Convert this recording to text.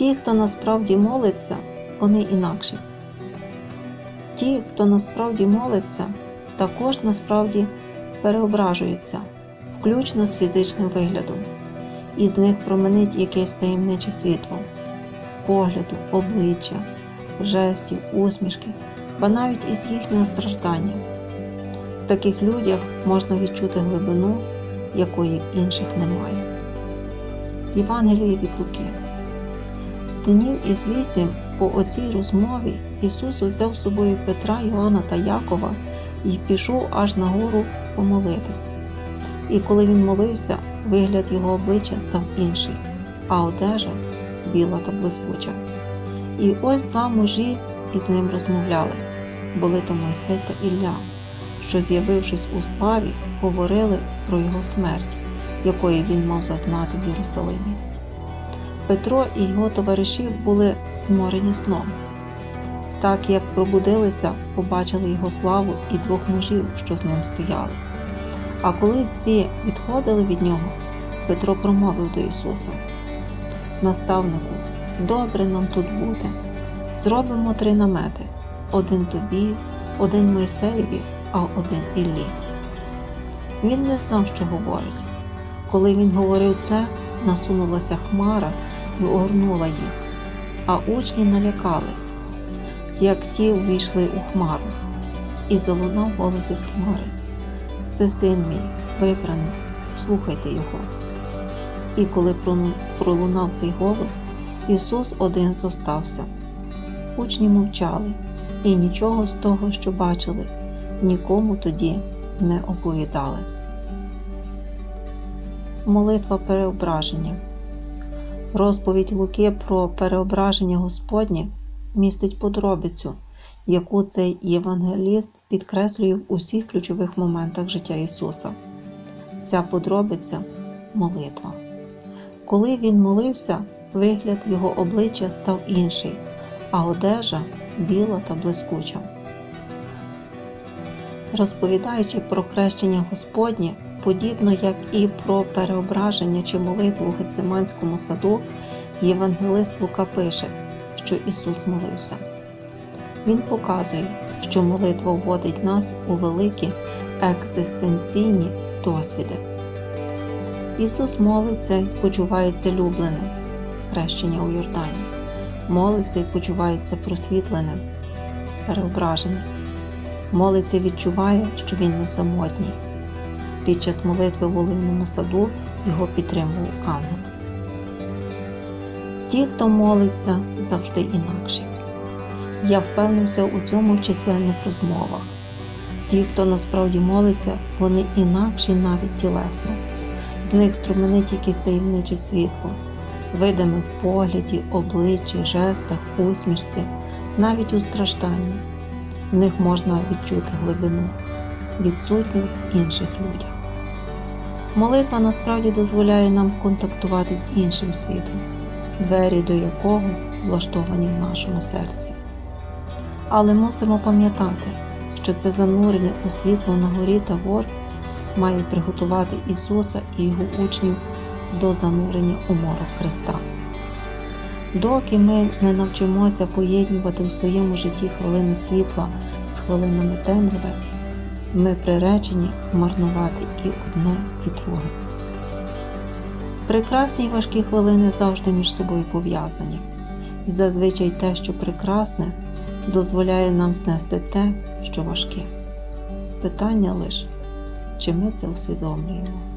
Ті, хто насправді молиться, вони інакші. Ті, хто насправді молиться, також насправді переображуються, включно з фізичним виглядом, і з них променить якесь таємниче світло, з погляду, обличчя, жестів, усмішки, ба навіть із їхнього страждання. В таких людях можна відчути глибину, якої інших немає. Євангеліє від Луки. Днів із вісім по оцій розмові Ісус взяв з собою Петра, Йоанна та Якова і пішов аж на гору помолитись. І коли він молився, вигляд його обличчя став інший, а одежа біла та блискуча. І ось два мужі із ним розмовляли були то Мойсей та Ілля, що, з'явившись у славі, говорили про його смерть, якої він мав зазнати в Єрусалимі. Петро і його товариші були зморені сном. Так як пробудилися, побачили його славу і двох мужів, що з ним стояли. А коли ці відходили від нього, Петро промовив до Ісуса: Наставнику, добре нам тут бути. Зробимо три намети: один тобі, один Мойсеєві, а один Іллі. Він не знав, що говорить. Коли він говорив це, насунулася хмара і огорнула їх, а учні налякались, як ті увійшли у хмару, і залунав голос із хмари. Це син мій, вибранець, слухайте його. І коли пролунав цей голос, Ісус один зостався. Учні мовчали, і нічого з того, що бачили, нікому тоді не оповідали. Молитва переображення. Розповідь Луки про переображення Господнє містить подробицю, яку цей євангеліст підкреслює в усіх ключових моментах життя Ісуса. Ця подробиця молитва. Коли він молився, вигляд його обличчя став інший, а одежа біла та блискуча. Розповідаючи про хрещення Господнє, подібно як і про переображення чи молитву у Гециманському саду, євангелист Лука пише, що Ісус молився. Він показує, що молитва вводить нас у великі екзистенційні досвіди. Ісус молиться і почувається любленим, хрещення у Йордані, молиться і почувається просвітленим, переображеним. Молиться і відчуває, що він не самотній. Під час молитви в Оливному саду його підтримував ангел. Ті, хто молиться, завжди інакші. Я впевнився у цьому в численних розмовах. Ті, хто насправді молиться, вони інакші навіть тілесно. З них струменить якесь таємниче світло, видиме в погляді, обличчі, жестах, усмішці, навіть у стражданні. В них можна відчути глибину, відсутню в інших людях. Молитва насправді дозволяє нам контактувати з іншим світом, двері до якого влаштовані в нашому серці. Але мусимо пам'ятати, що це занурення у світло на горі Тавор має приготувати Ісуса і Його учнів до занурення у морок Христа. Доки ми не навчимося поєднувати у своєму житті хвилини світла з хвилинами темряви, ми приречені марнувати і одне, і друге. Прекрасні й важкі хвилини завжди між собою пов'язані, і зазвичай те, що прекрасне, дозволяє нам знести те, що важке. Питання лише, чи ми це усвідомлюємо.